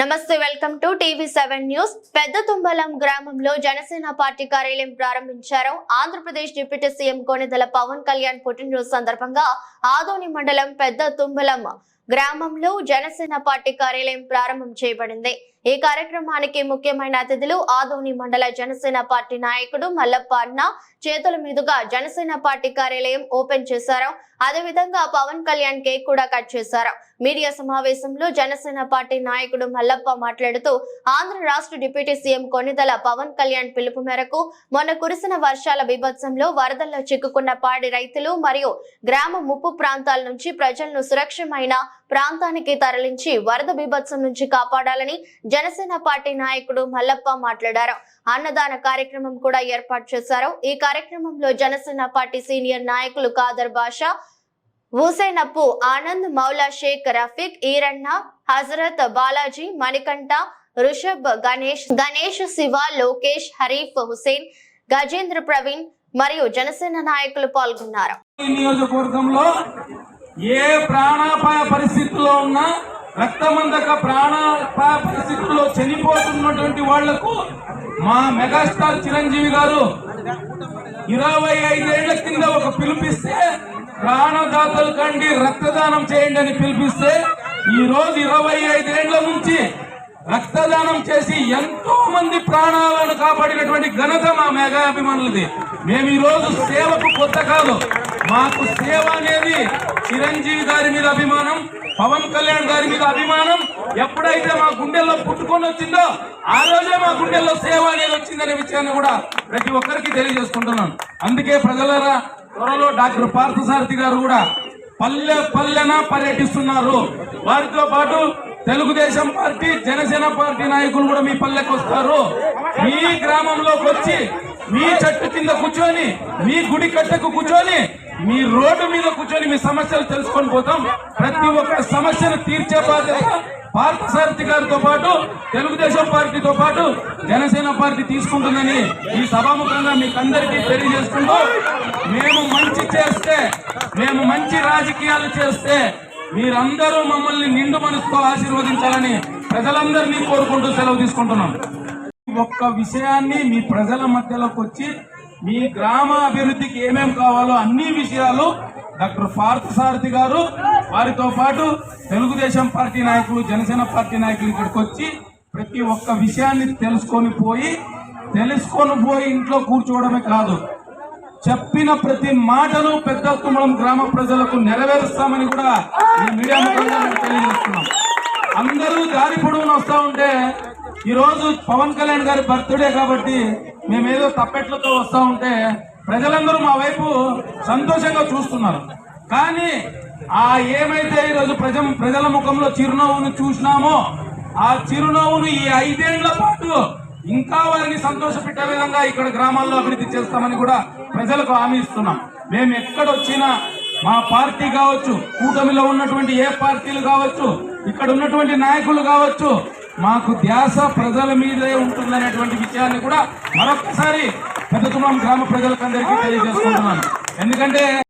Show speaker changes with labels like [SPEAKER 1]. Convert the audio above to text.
[SPEAKER 1] నమస్తే welcome to TV seven news. Pedda Tumbalam గ్రామంలో Janasena party కార్యాలయం ప్రారంభించారు. ఆంధ్రప్రదేశ్ డిప్యూటీ సీఎం కోనెదల పవన్ కళ్యాణ్ పుట్టినరోజు సందర్భంగా ఆదోని మండలం పెద్ద తుంబలం గ్రామంలో జనసేన పార్టీ కార్యాలయం ప్రారంభం చేయబడింది. ఈ కార్యక్రమానికి ముఖ్యమైన అతిథులు ఆదోని మండల జనసేన పార్టీ నాయకుడు మల్లప్ప అన్న చేతుల మీదుగా జనసేన పార్టీ కార్యాలయం ఓపెన్ చేశారు. అదేవిధంగా పవన్ కళ్యాణ్ కేక్ కూడా కట్ చేశారు. మీడియా సమావేశంలో జనసేన పార్టీ నాయకుడు మల్లప్ప మాట్లాడుతూ ఆంధ్ర రాష్ట్ర డిప్యూటీ సీఎం కొనిదల పవన్ కళ్యాణ్ పిలుపు మేరకు మొన్న కురిసిన వర్షాల బీభత్సంలో వరదల్లో చిక్కుకున్న పాడి రైతులు మరియు గ్రామ ముప్పు ప్రాంతాల నుంచి ప్రజలను సురక్షమైన ప్రాంతానికి తరలించి వరద బీభత్సం నుంచి కాపాడాలని జనసేన పార్టీ నాయకుడు మల్లప్ప మాట్లాడారు. అన్నదాన కార్యక్రమం కూడా ఏర్పాటు చేశారు. ఈ కార్యక్రమంలో జనసేన పార్టీ సీనియర్ నాయకులు కాదర్ బాషా హుసేనప్పు ఆనంద్ మౌలా షేక్ రఫీక్ ఈరన్న హజరత్ బాలాజీ మణికంఠ రుషబ్ గణేష్ గణేష్ శివ లోకేష్ హరీఫ్ హుసేన్ గజేంద్ర ప్రవీణ్ మరియు జనసేన నాయకులు పాల్గొన్నారు.
[SPEAKER 2] నియోజకవర్గంలో ఏ ప్రాణాపాయ పరిస్థితుల్లో ఉన్నా రక్తమందక ప్రాణాపాయ పరిస్థితి చనిపోతున్నటువంటి వాళ్ళకు మా మెగాస్టార్ చిరంజీవి గారు ఇరవై ఐదేళ్ళ కింద ఒక పిలిపిస్తే ప్రాణదాతలు కండి రక్తదానం చేయండి అని పిలిపిస్తే ఈ రోజు ఇరవై ఐదేళ్ళ నుంచి రక్తదానం చేసి ఎంతో మంది ప్రాణాలను కాపాడినటువంటి ఘనత మా మెగా అభిమానులది మేము ఈ రోజు సేవకు కొత్త కాదు మాకు సేవ అనేది చిరంజీవి గారి మీద అభిమానం పవన్ కళ్యాణ్ గారి మీద అభిమానం. ఎప్పుడైతే మా గుండెల్లో పుట్టుకొని వచ్చిందో ఆ రోజే మా గుండెల్లో సేవ అనేది వచ్చిందనే విషయాన్ని కూడా ప్రతి ఒక్కరికి తెలియజేసుకుంటున్నాను. అందుకే ప్రజలరా త్వరలో డాక్టర్ పార్థసారథి గారు కూడా పల్లె పల్లెన పర్యటిస్తున్నారు. వారితో పాటు తెలుగుదేశం పార్టీ జనసేన పార్టీ నాయకులు కూడా మీ పల్లెకి వస్తారు. మీ గ్రామంలోకి వచ్చి మీ చెట్టు కింద కూర్చొని మీ గుడి కట్టకు కూర్చొని మీ రోడ్డు మీద కూర్చొని మీ సమస్యలు తెలుసుకొని పోతాం. ప్రతి ఒక్క సమస్యను తీర్చే బాధ్యత పార్థసారథి గారితో పాటు తెలుగుదేశం పార్టీతో పాటు జనసేన పార్టీ తీసుకుంటుందని ఈ సభాముఖంగా మీకు అందరికీ తెలియజేసుకుంటూ మేము మంచి చేస్తే మేము మంచి రాజకీయాలు చేస్తే మీరందరూ మమ్మల్ని నిండు మనసుతో ఆశీర్వదించాలని ప్రజలందరినీ కోరుకుంటూ సెలవు తీసుకుంటున్నాం. ఒక్క విషయాన్ని మీ ప్రజల మధ్యలోకి వచ్చి మీ గ్రామ అభివృద్ధికి ఏమేం కావాలో అన్ని విషయాలు డాక్టర్ పార్థసారథి గారు వారితో పాటు తెలుగుదేశం పార్టీ నాయకులు జనసేన పార్టీ నాయకులు ఇక్కడికి వచ్చి ప్రతి ఒక్క విషయాన్ని తెలుసుకొని పోయి తెలుసుకొని పోయి ఇంట్లో కూర్చోవడమే కాదు చెప్పిన ప్రతి మాటను పెద్ద తుమ్మలం గ్రామ ప్రజలకు నెరవేరుస్తామని కూడా ఈ మీడియా ముఖంగా తెలియజేస్తున్నాం. అందరూ దారి పొడవున వస్తూ ఉంటే ఈరోజు పవన్ కళ్యాణ్ గారి బర్త్డే కాబట్టి మేమేదో తప్పెట్లతో వస్తూ ఉంటే ప్రజలందరూ మా వైపు సంతోషంగా చూస్తున్నారు. కానీ ఆ ఏమైతే ఈరోజు ప్రజ ప్రజల ముఖంలో చిరునవ్వును చూసినామో ఆ చిరునవ్వును ఈ ఐదేళ్ళ పాటు ఇంకా వారిని సంతోషపెట్టే విధంగా ఇక్కడ గ్రామాల్లో అభివృద్ధి చేస్తామని కూడా ప్రజలకు హామీ ఇస్తున్నాం. మేము ఎక్కడొచ్చినా మా పార్టీ కావచ్చు కూటమిలో ఉన్నటువంటి ఏ పార్టీలు కావచ్చు ఇక్కడ ఉన్నటువంటి నాయకులు కావచ్చు మాకు ధ్యాస ప్రజల మీదే ఉంటుందనేటువంటి విషయాన్ని కూడా మరొకసారి పెద్ద గ్రామ ప్రజలకు అందరికీ తెలియజేసుకుంటున్నాను. ఎందుకంటే